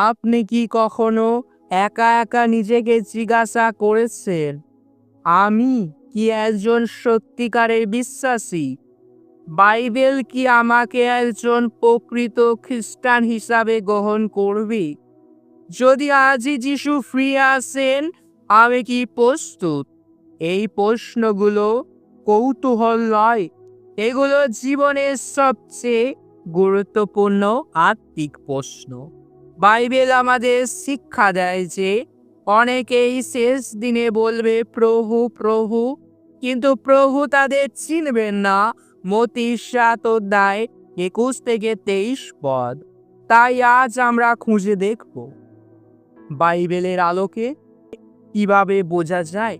আপনি কি কখনো একা একা নিজেকে জিজ্ঞাসা করেছেন? আমি কি একজন সত্যিকারের বিশ্বাসী? বাইবেল কি আমাকে একজন প্রকৃত খ্রিস্টান হিসাবে গ্রহণ করবে? যদি আজই যিশু ফ্রি আসেন, আমি কি প্রস্তুত? এই প্রশ্নগুলো কৌতূহল নয়, এগুলো জীবনের সবচেয়ে গুরুত্বপূর্ণ আত্মিক প্রশ্ন। বাইবেল আমাদের শিক্ষা দেয় যে অনেকেই শেষ দিনে বলবে, প্রভু প্রভু। কিন্তু প্রভু তাদের চিনবেন না। মতি সাত অধ্যায় একুশ থেকে তেইশ পদ। তাই আজ আমরা খুঁজে দেখব বাইবেলের আলোকে কীভাবে বোঝা যায়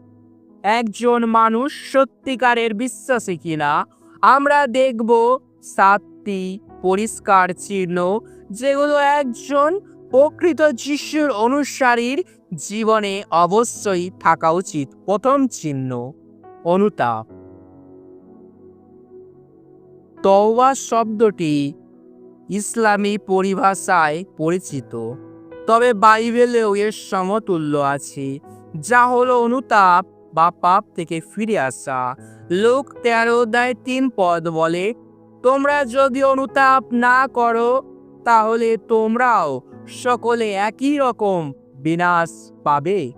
একজন মানুষ সত্যিকারের বিশ্বাসী কিনা। আমরা দেখব সাতটি পরিষ্কার চিহ্ন যেগুলো একজন প্রকৃত যিশুর অনুসারীর জীবনে অবশ্যই থাকা উচিত। প্রথম চিহ্ন, অনুতাপ। তওবা শব্দটি ইসলামী পরিভাষায় পরিচিত, তবে বাইবেলেও এর সমতুল্য আছে, যা হলো অনুতাপ বা পাপ থেকে ফিরে আসা। লোক তেরো অধ্যায় তিন পদ বলে তোমরা যদি অনুতাপ না করো, তাহলে তোমরাও সকলে একই রকম বিনাশ পাবে।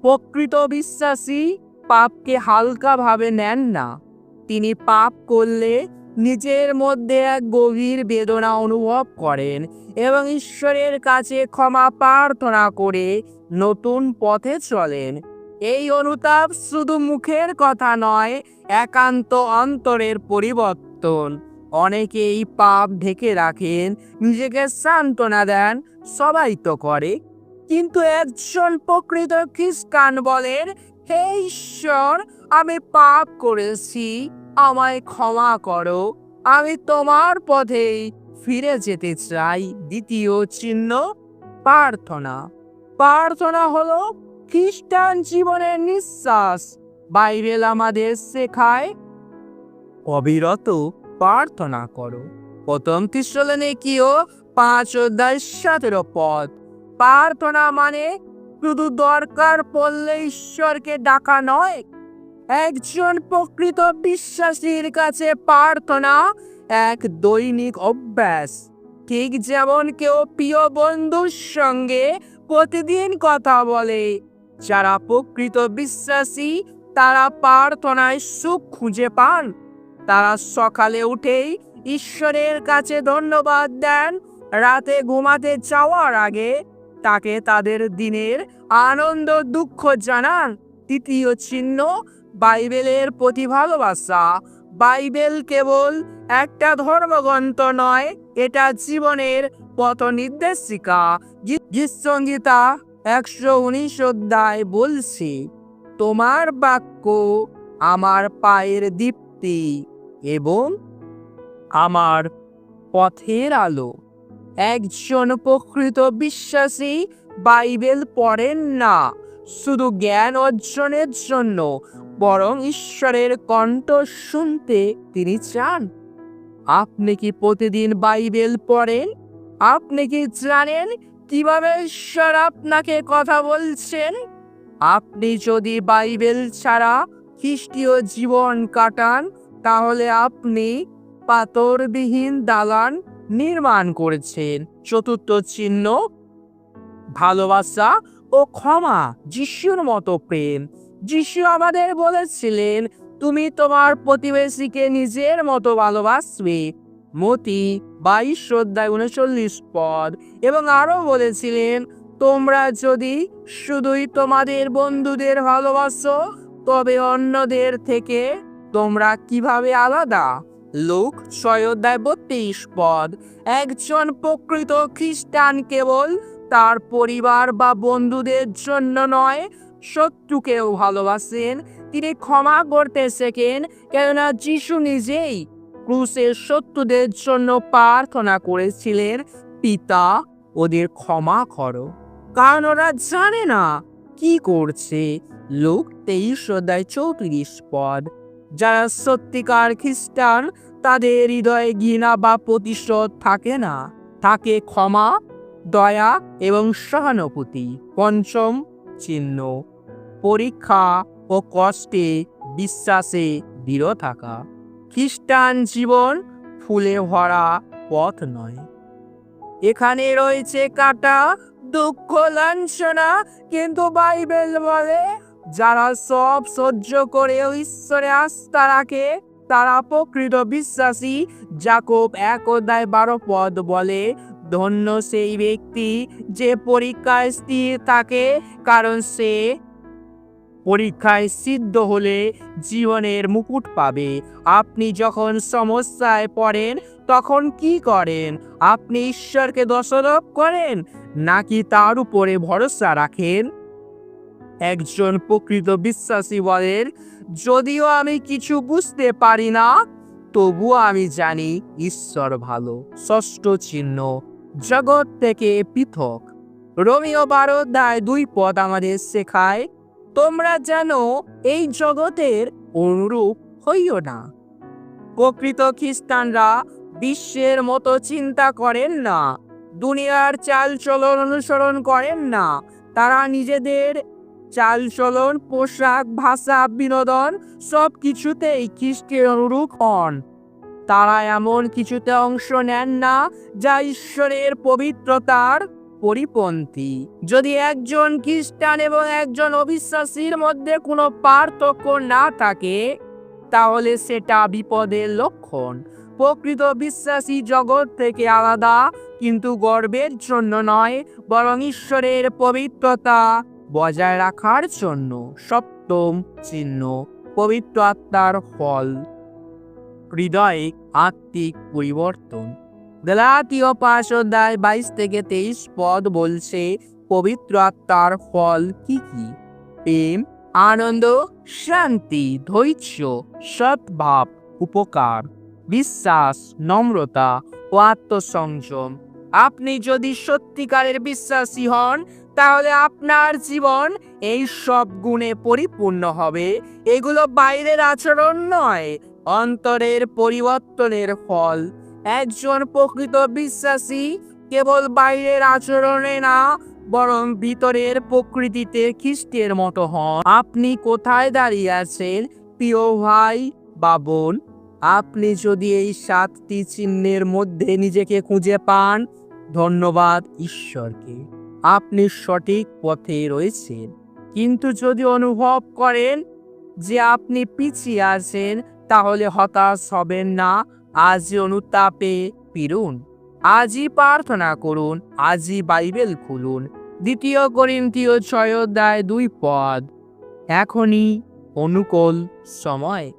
প্রকৃত বিশ্বাসী পাপকে হালকাভাবে নেন না। তিনি পাপ করলে নিজের মধ্যে এক গভীর বেদনা অনুভব করেন এবং ঈশ্বরের কাছে ক্ষমা প্রার্থনা করে নতুন পথে চলেন। এই অনুতাপ শুধু মুখের কথা নয় একান্ত অন্তরের পরিবর্তন। অনেকে এই পাপ ঢেকে রাখেন, নিজেকে সান্ত্বনা দেন, সবাই তো করে। কিন্তু একজন প্রকৃত খ্রিস্টান বলেন, হে ঈশ্বর, আমি পাপ করেছি, আমায় ক্ষমা করো। আমি তোমার পথেই ফিরে যেতে চাই। দ্বিতীয় চিহ্ন, প্রার্থনা। প্রার্থনা হলো খ্রিস্টান জীবনের নিঃশ্বাস। বাইবেল আমাদের শেখায়। অবিরত প্রার্থনা করো। প্রথম তিসলনে কিও পাঁচ অধ্যায় সতেরো পদ। প্রার্থনা মানে শুধু দরকার পড়লে ঈশ্বরকে ডাকা নয়, একজন প্রকৃত বিশ্বাসীর কাছে প্রার্থনা এক দৈনিক অভ্যাস। ঠিক যেমন কেউ প্রিয় বন্ধুর সঙ্গে প্রতিদিন কথা বলে, যারা প্রকৃত বিশ্বাসী তারা প্রার্থনায় সুখ খুঁজে পান। তারা সকালে উঠেই ঈশ্বরের কাছে ধন্যবাদ দেন। রাতে ঘুমাতে যাওয়ার আগে তাকে তাদের দিনের আনন্দ দুঃখ জানান। তৃতীয় চিহ্ন, বাইবেলের প্রতি ভালোবাসা। বাইবেল কেবল একটা ধর্মগ্রন্থ নয়, এটা জীবনের পথ নির্দেশিকা গীতসংগীতা একশো উনিশ অধ্যায় বলছি। তোমার বাক্য আমার পায়ের দীপ্তি এবং আমার পথের আলো। একজন প্রকৃত বিশ্বাসী বাইবেল পড়েন না, শুধু জ্ঞান অর্জনের জন্য, বরং ঈশ্বরের কণ্ঠ শুনতে তিনি চান। আপনি কি প্রতিদিন বাইবেল পড়েন? আপনি কি জানেন কীভাবে ঈশ্বর আপনাকে কথা বলছেন? আপনি যদি বাইবেল ছাড়া খ্রিস্টীয় জীবন কাটান, তাহলে আপনি পাথরবিহীন দালান নির্মাণ করেছেন। চতুর্থ চিহ্ন, ভালোবাসা ও ক্ষমা, যিশুর মতো প্রেম। যিশু আমাদের বলেছিলেন, তুমি তোমার প্রতিবেশীকে নিজের মতো ভালোবাসবে। মতি বাইশ শ্রদ্ধায় উনচল্লিশ পদ। এবং আরও বলেছিলেন তোমরা যদি শুধুই তোমাদের বন্ধুদের ভালোবাসো, তবে অন্যদের থেকে তোমরা কীভাবে আলাদা? লোক, ছয় বত্রিশ পদ। একজন প্রকৃত খ্রিস্টান কেবল তার পরিবার বা বন্ধুদের জন্য নয়, শত্রুকেও ভালোবাসেন। তিনি ক্ষমা করতে শেখেন, কেননা যিশু নিজেই ক্রুশের শত্রুদের জন্য প্রার্থনা করেছিলেন, পিতা, ওদের ক্ষমা করো। কারণ ওরা জানে না কি করছে। লোক তেইশ অধ্যায় চৌত্রিশ পদ। যারা সত্যিকার খ্রিস্টান, তাদের হৃদয়ে ঘৃণা বা প্রতিশোধ থাকে না। থাকে ক্ষমা, দয়া এবং সহানুভূতি, পঞ্চম চিহ্ন। পরীক্ষা ও কষ্টে বিশ্বাসে দৃঢ় থাকা। খ্রিস্টান জীবন ফুলে ভরা পথ নয়। এখানে রয়েছে কাটা দুঃখ লাঞ্ছনা, কিন্তু বাইবেল বলে, যারা সব সহ্য করেও ঈশ্বরে আস্থা রাখে, তারা প্রকৃত বিশ্বাসী জাকব এক অধ্যায় বারো পদ বলে, ধন্য সেই ব্যক্তি যে পরীক্ষায় স্থির থাকে, কারণ সে পরীক্ষায় সিদ্ধ হলে জীবনের মুকুট পাবে। আপনি যখন সমস্যায় পড়েন, তখন কি করেন? আপনি ঈশ্বরকে দোষারোপ করেন? নাকি তার উপরে ভরসা রাখেন? একজন প্রকৃত বিশ্বাসী বলেন, যদিও আমি কিছু বুঝতে পারি না, তবুও আমি জানি ঈশ্বর ভালো, ষষ্ঠ চিহ্ন, জগৎ থেকে পৃথক। রোমিও বারো দায় দুই পদ আমাদের শেখায়, তোমরা জানো এই জগতের অনুরূপ হইও না। প্রকৃত খ্রিস্টানরা বিশ্বের মতো চিন্তা করেন না। দুনিয়ার চালচলন অনুসরণ করেন না। তারা নিজেদের চালচলন পোশাক, ভাষা, বিনোদন সব কিছুতেই খ্রিস্টের অনুরূপ হন। তারা এমন কিছুতে অংশ নেন না, যা ঈশ্বরের পবিত্রতার পরিপন্থী। যদি একজন খ্রিস্টান এবং একজন অবিশ্বাসীর মধ্যে কোনো পার্থক্য না থাকে, তাহলে সেটা বিপদের লক্ষণ। প্রকৃত বিশ্বাসী জগৎ থেকে আলাদা কিন্তু গর্বের জন্য নয়, বরং ঈশ্বরের পবিত্রতা বজায় রাখার জন্য সপ্তম চিহ্ন, পবিত্র আত্মার ফল। হৃদয়ে আত্মিক পরিবর্তন। গলাতীয় পাঁচ অধ্যায় বাইশ থেকে তেইশ পদ বলছে, পবিত্র আত্মার ফল কি কি? প্রেম, আনন্দ, শান্তি, ধৈর্য, সদ্ভাব, উপকার, বিশ্বাস, নম্রতা ও আত্মসংযম। আপনি যদি সত্যিকারের বিশ্বাসী হন, তাহলে আপনার জীবন এই সব গুণে পরিপূর্ণ হবে। এগুলো বাইরের আচরণ নয়, অন্তরের পরিবর্তনের ফল। একজন প্রকৃত বিশ্বাসী কেবল বাইরের আচরণে না, বরং ভিতরের প্রকৃতিতে খ্রিস্টের মতো হন। আপনি কোথায় দাঁড়িয়ে আছেন, প্রিয় ভাই বা বোন? আপনি যদি এই সাতটি চিহ্নের মধ্যে নিজেকে খুঁজে পান ধন্যবাদ ঈশ্বরকে। আপনি সঠিক পথে রয়েছেন। কিন্তু যদি অনুভব করেন যে আপনি পিছিয়ে আছেন, তাহলে হতাশ হবেন না। আজই অনুতাপে ফিরুন। আজই প্রার্থনা করুন। আজই বাইবেল খুলুন। দ্বিতীয় করিন্থীয় ছয় অধ্যায় দুই পদ। এখনই অনুকূল সময়।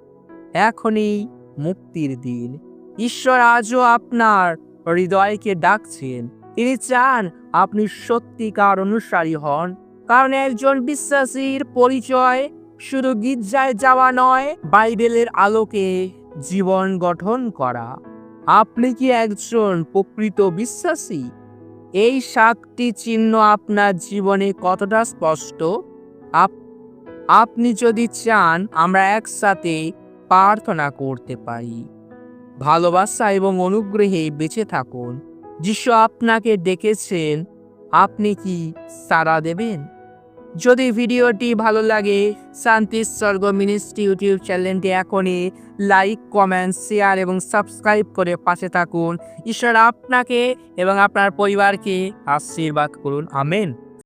এখনই মুক্তির দিন। ঈশ্বর আজও আপনার হৃদয়কে ডাকছেন। তিনি চান আপনি সত্যিকার অনুসারী হন। কারণ একজন বিশ্বাসীর পরিচয় শুধু গির্জায় যাওয়া নয়, বাইবেলের আলোকে জীবন গঠন করা। আপনি কি একজন প্রকৃত বিশ্বাসী? এই সাতটি চিহ্ন আপনার জীবনে কতটা স্পষ্ট? আপ- আপনি যদি চান আমরা একসাথে প্রার্থনা করতে পারি। ভালোবাসা এবং অনুগ্রহে বেঁচে থাকুন। যিশু আপনাকে ডেকেছেন, আপনি কি সাড়া দেবেন? যদি ভিডিওটি ভালো লাগে, শান্তি স্বর্গ মিনিস্ট্রি ইউটিউব চ্যানেলটি এখনই লাইক, কমেন্ট, শেয়ার এবং সাবস্ক্রাইব করে পাশে থাকুন। ঈশ্বর আপনাকে এবং আপনার পরিবারকে আশীর্বাদ করুন। আমেন।